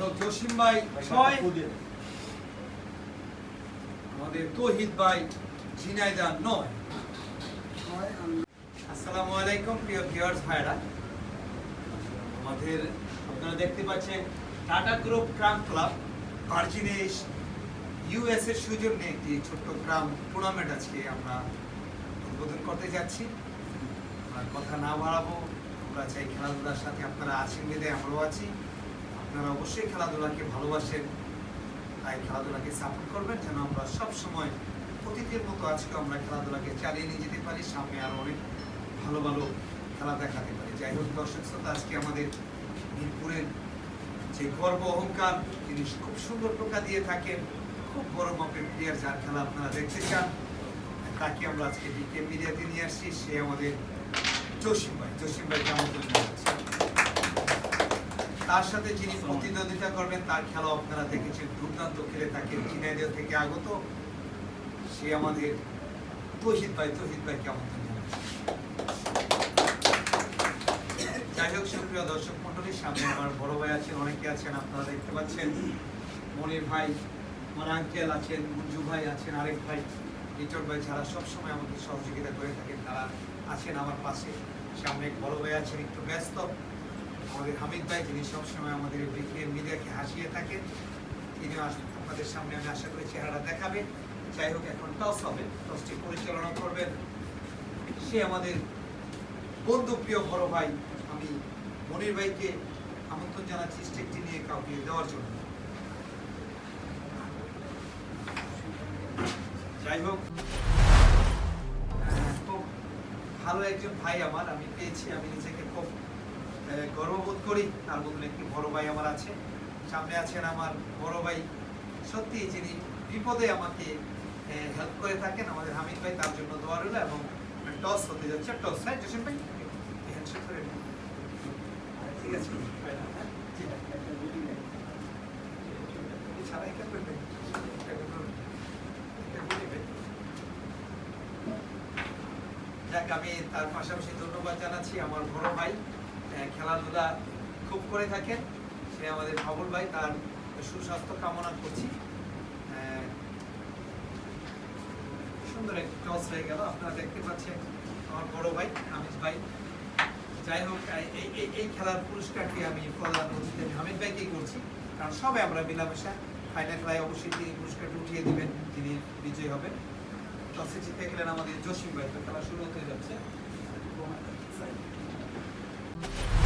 জসিম ভাই, ছয়। আমাদের তহিদ ভাই, ঝিনাইদা নয়। আসসালামু আলাইকুম, প্রিয় ভিউয়ার্স ভাইরা আমাদের আপনারা দেখতে পাচ্ছেন টাটা গ্রুপ ক্লাব ইউএস এর সৌজন্যে একটি ছোট্ট ক্রাম টুর্নামেন্ট আজকে আমরা উদ্বোধন করতে যাচ্ছি। কথা না বাড়াবো, আমরা চাই খেলাধুলার সাথে আপনারা আছেন বেঁধে আমরাও আছি। আপনারা অবশ্যই খেলাধুলাকে ভালোবাসেন। তাই খেলাধুলাকে সাপোর্ট করবেন যেন আমরা সব সময় অতীতের মতো আজকে আমরা খেলাধুলাকে চালিয়ে নিয়ে যেতে পারি, সামনে আরও অনেক ভালো ভালো খেলা দেখাতে পারি। যাই হোক দর্শক শ্রোতা, আজকে আমাদের মিরপুরের যে গর্ব অহংকার, তিনি খুব সুন্দর টোকা দিয়ে থাকেন। খুব বড় মাপের প্লেয়ার যার খেলা আপনারা দেখতে চান। তাকে আমরা আজকে ডিকে মিডিয়াতে নিয়ে আসছি। সে আমাদের জসিম ভাই। জসিম ভাই, কেমন তার সাথে যিনি প্রতিদ্বন্দ্বিতা করবেন, তার খেলা আপনারা দেখেছেন। দুর্দান্ত খেলে থাকেন ঝিনাইদহ থেকে আগত। সে আমাদের তহিদ ভাই তহিদ ভাই কেমন যাই হোক, সুপ্রিয় দর্শক মন্ডলীর সামনে আমার বড় ভাই আছেন, অনেকে আছেন, আপনারা দেখতে পাচ্ছেন। মনির ভাই, আমার আঙ্কেল আছেন, মঞ্জু ভাই আছেন, আরেক ভাই লিটন ভাই যারা সবসময় আমাকে সহযোগিতা করে থাকেন, তারা আছেন আমার পাশে। সামনে এক বড় ভাই আছেন, একটু ব্যস্ত। আমাদের হামিদ ভাই, যিনি সবসময় আমাদের বিক্রিয়ার মিডিয়াকে হাসিয়ে থাকেন তিনি আপনাদের সামনে আমি আশা করি চেহারা দেখাবে। যাই হোক, এখন টস হবে। টসটি পরিচালনা করবেন সে আমাদের বন্ধু প্রিয় বড় ভাই। আমি মনির ভাইকে আমন্ত্রণ জানাচ্ছি স্টেকটি নিয়ে কাউকে দেওয়ার জন্য। যাই হোক খুব ভালো একজন ভাই আমার। আমি পেয়েছি, আমি নিজেকে খুব গর্ববোধ করি, তার বদলে একটি বড় ভাই আমার আছে। সামনে আছেন আমার বড় ভাই। সত্যি যিনি বিপদে আমাকে হেল্প করে থাকেন, আমাদের হামিদ ভাই তার জন্য দোয়া রইল এবং টস হতে যাচ্ছে। টস হ্যাঁ জসিম ভাই? হ্যান্ডশেক ঠিক আছে। যাক, আমি তার পাশাপাশি ধন্যবাদ জানাচ্ছি আমার বড় ভাই। খেলাধুলা খুব করে থাকেন। সে আমাদের বাবুল ভাই তার সুস্বাস্থ্য কামনা করছি। সুন্দর একটি টস হয়ে গেল। আপনারা দেখতে পাচ্ছেন আমার বড় ভাই, আমিষ ভাই। যাই হোক, এই- এই খেলার পুরস্কারটি আমি প্রদান অতিথি আমি হামিদ ভাইকেই করছি। কারণ সবাই আমরা মিলামেশা ফাইনাল খেলায় অবশ্যই তিনি পুরস্কারটি উঠিয়ে দিবেন যিনি বিজয়ী হবেন। টসে জিতে গেলেন আমাদের জসিম ভাই, তো খেলা শুরু হতে যাচ্ছে। Thank you.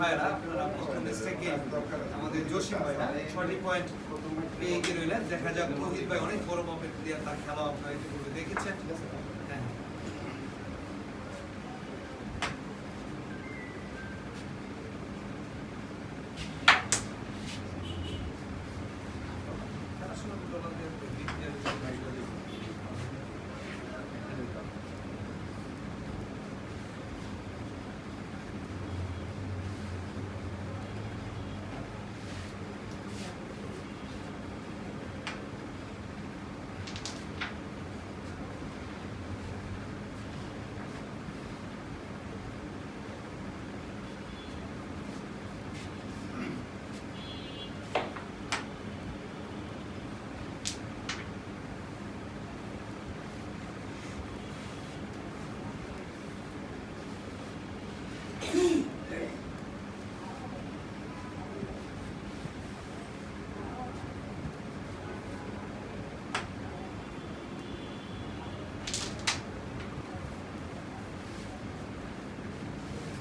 ভাইরা আপনারা থেকে আমাদের জসিম ভাইরা ছয়টি পয়েন্ট পেয়ে গিয়ে রইলেন। দেখা যাক, রোহিত ভাই অনেক বড় মাপের প্লেয়ার তার খেলা আপনারা ইতিপূর্বে দেখেছেন।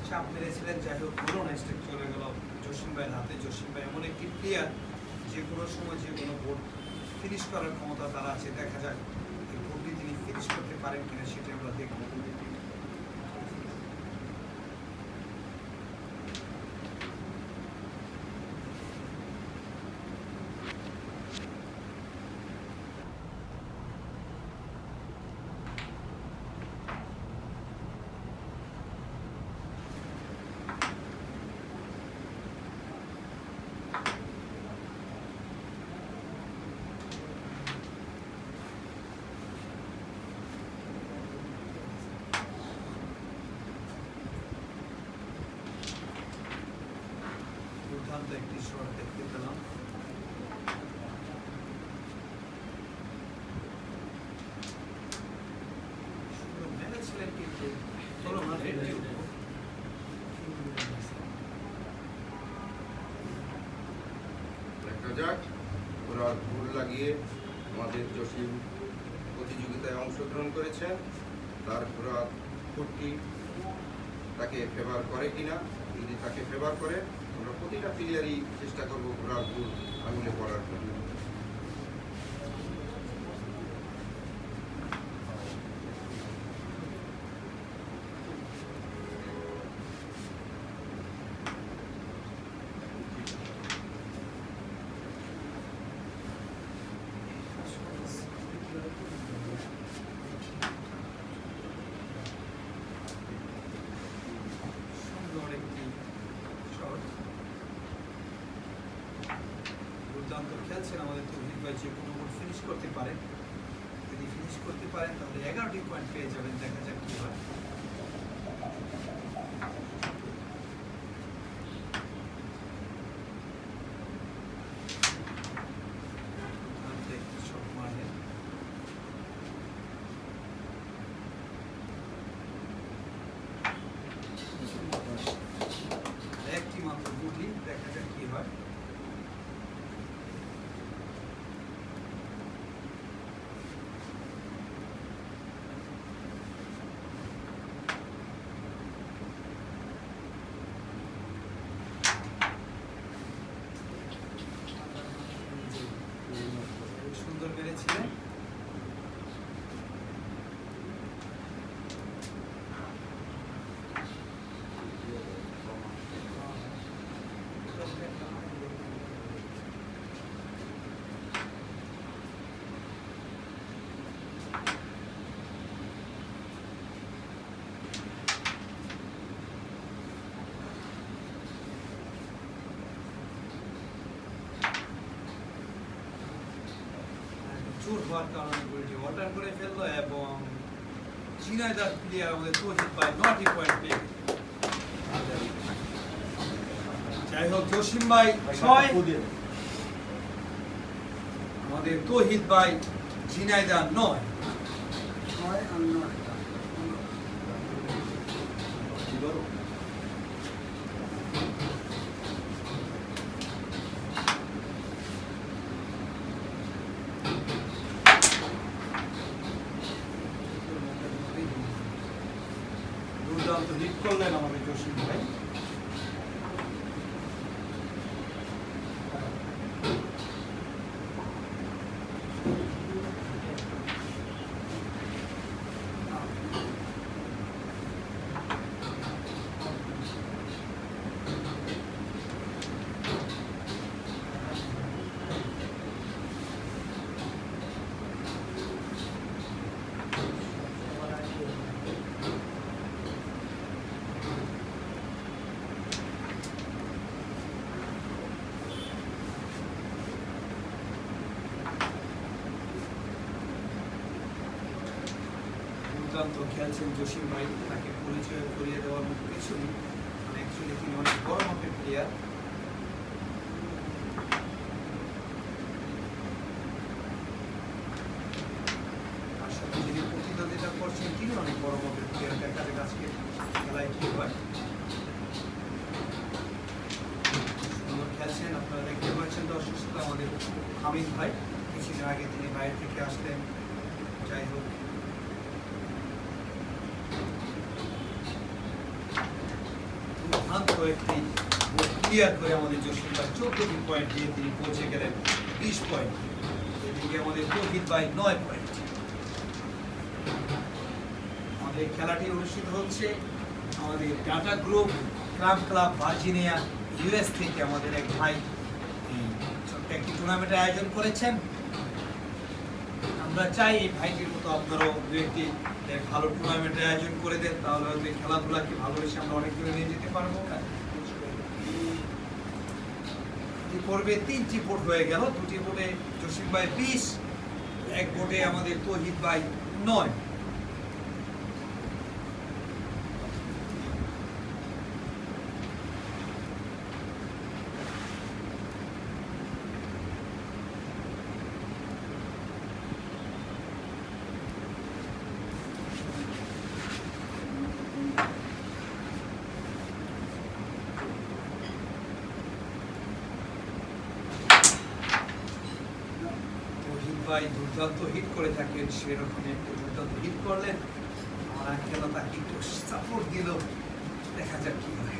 চাপ মেরেছিলেন যাই হোক হলো না চলে গেল জসিম ভাইয়ের হাতে। জসিম ভাই এমন একটি প্লেয়ার যে কোনো সময় যে কোনো বোর্ড ফিনিশ করার ক্ষমতা তার আছে। দেখা যায় এই বোর্ডটি তিনি ফিনিশ করতে পারেন কিনা সেটা আমরা দেখব। দুর্দান্ত একটি শট দেখতে পেলাম। সুন্দর কিন্তু। দেখা যাক, ওরা ভুল লাগিয়ে আমাদের জসিম প্রতিযোগিতায় অংশগ্রহণ করেছেন তার ঘোড়া তাকে ফেভার করে কিনা, যদি তাকে ফেভার করে আমরা প্রতিটা প্লেয়ারই চেষ্টা করব ঘোরার আঙুলে পড়ার জন্য সুন্দর একটি শট দুর্দান্ত খেলছেন আমাদের কোনো বোর্ড ফিনিশ করতে পারেন। যদি ফিনিশ করতে পারেন, তাহলে এগারোটি পয়েন্ট পেয়ে যাবেন। দেখা যাক কী হয় দুর্দান্ত একটি শট মারলেন একটি মাত্র গুটি দেখা যাক কি হয় খুব সুন্দর মেরেছিলেন চোর হওয়ার কারণে গোলটি অল্টার করে ফেলল এবং ঝিনাইদার প্লেয়ার আমাদের তৌহিদ ভাই নটি পয়েন্ট পেয়ে যাই হোক, জসিম ভাই, ছয়। আমাদের তোহিত ভাই ঝিনাইদার নয়। ছয় আর নয়। হিট করলেন আমাদের জসিম ভাই। দুর্দান্ত খেলছেন জসিম ভাই, তাকে পরিচয় করিয়ে দেওয়ার মতো কিছু নেই। মানে অ্যাকচুয়ালি তিনি অনেক বড় মাপের প্লেয়ার প্রতিদ্বন্দ্বিতা করছেন তিনি অনেক বড় মাপের প্লেয়ার দেখা যাক আজকে খেলায় কি খেলছেন আপনারা দেখতে পাচ্ছেন দর্শক আমাদের হামিদ ভাই। কিছুদিন আগে তিনি বাইরে থেকে আসলেন। যাই হোক দুর্দান্ত নয় পয়েন্ট আমাদের খেলাটি অনুষ্ঠিত হচ্ছে আমাদের Tata group club Virginia US থেকে আমাদের এক ভাই একটি টুর্নামেন্টের আয়োজন করেছেন। আমরা চাই এই ভাইটির মতো আপনারাও দু একটি ভালো টুর্নামেন্টের আয়োজন করে দেন, তাহলে হয়তো এই খেলাধুলাকে ভালোবেসে আমরা অনেক দূরে নিয়ে যেতে পারব? এই পর্বে তিনটি ভোট হয়ে গেল, দুটি ভোটে জসিম ভাই বিশ, এক ভোটে আমাদের তহিদ ভাই নয় তহিদ ভাই দুর্দান্ত হিট করে থাকেন সেরকম একটু দুর্দান্ত হিট করলেন। আমার আঙ্কেল তাকে একটু সাপোর্ট দিল। দেখা যাক কি হয়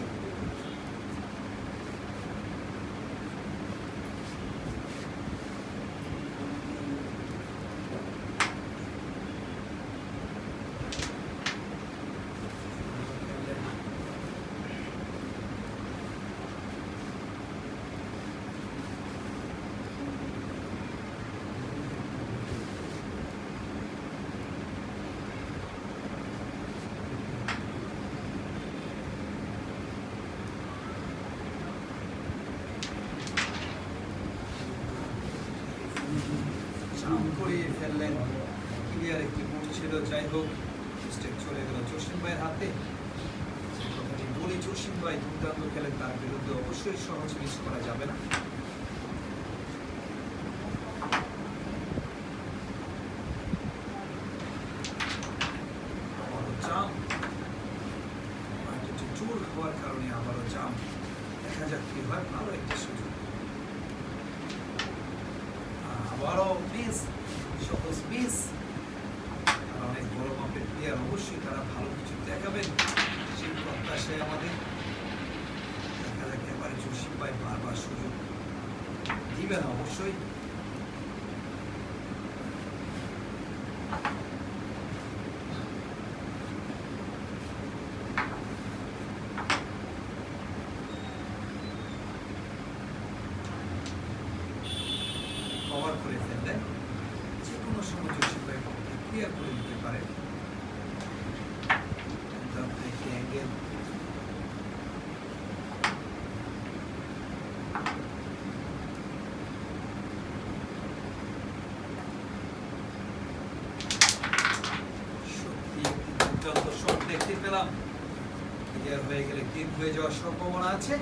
চাম করিয়ে ফেললেন ক্লিয়ার একটি বুট ছিল যাই হোক স্টেপ চলে গেল জসিম ভাইয়ের হাতে। কথাটি বলি জসিম ভাই দুর্দান্ত খেলেন, তার বিরুদ্ধে অবশ্যই সহজ মিস করা যাবে না। হওয়ার কারণে আবারও জাম দেখা যাক কি হয়, ভালো সুযোগ আবারও মিস সহজ মিস তারা অনেক বড় মাপের প্লেয়ার অবশ্যই তারা ভালো কিছু দেখাবেন সেই প্রত্যাশায় আমাদের দেখা যাক এবারে জসিম ভাই বারবার সুযোগ দিবেন অবশ্যই কভার করে ফেললেন যে কোনো সময় জসিম ভাই ক্লিয়ার করে দিতে পারেন দুর্দান্ত একটি অ্যাঙ্গেল সত্যি একটি দুর্দান্ত শট দেখতে পেলাম ক্লিয়ার হয়ে গেলে গেম হয়ে যাওয়ার সম্ভাবনা আছে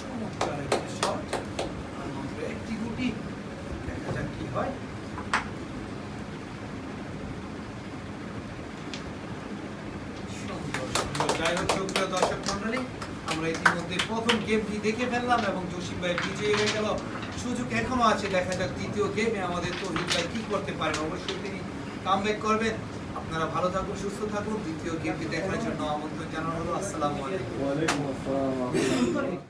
চমৎকার একটি শট আর মাত্র একটি গুটি দেখা যাক কি হয়? যাই হোক সুপ্রিয় দর্শক মন্ডলী আমরা ইতিমধ্যে প্রথম গেমটি দেখে ফেললাম এবং জসিম ভাই বিজয়ী হয়ে গেল। সুযোগ এখনও আছে দেখা যাক দ্বিতীয় গেমে আমাদের তহিদ ভাই কি করতে পারেন। অবশ্যই তিনি কামব্যাক করবেন। আপনারা ভালো থাকুন সুস্থ থাকুন। দ্বিতীয় গেমটি দেখার জন্য আমন্ত্রণ জানানো হলো। আসসালামু আলাইকুম। ওয়ালাইকুম আসসালাম।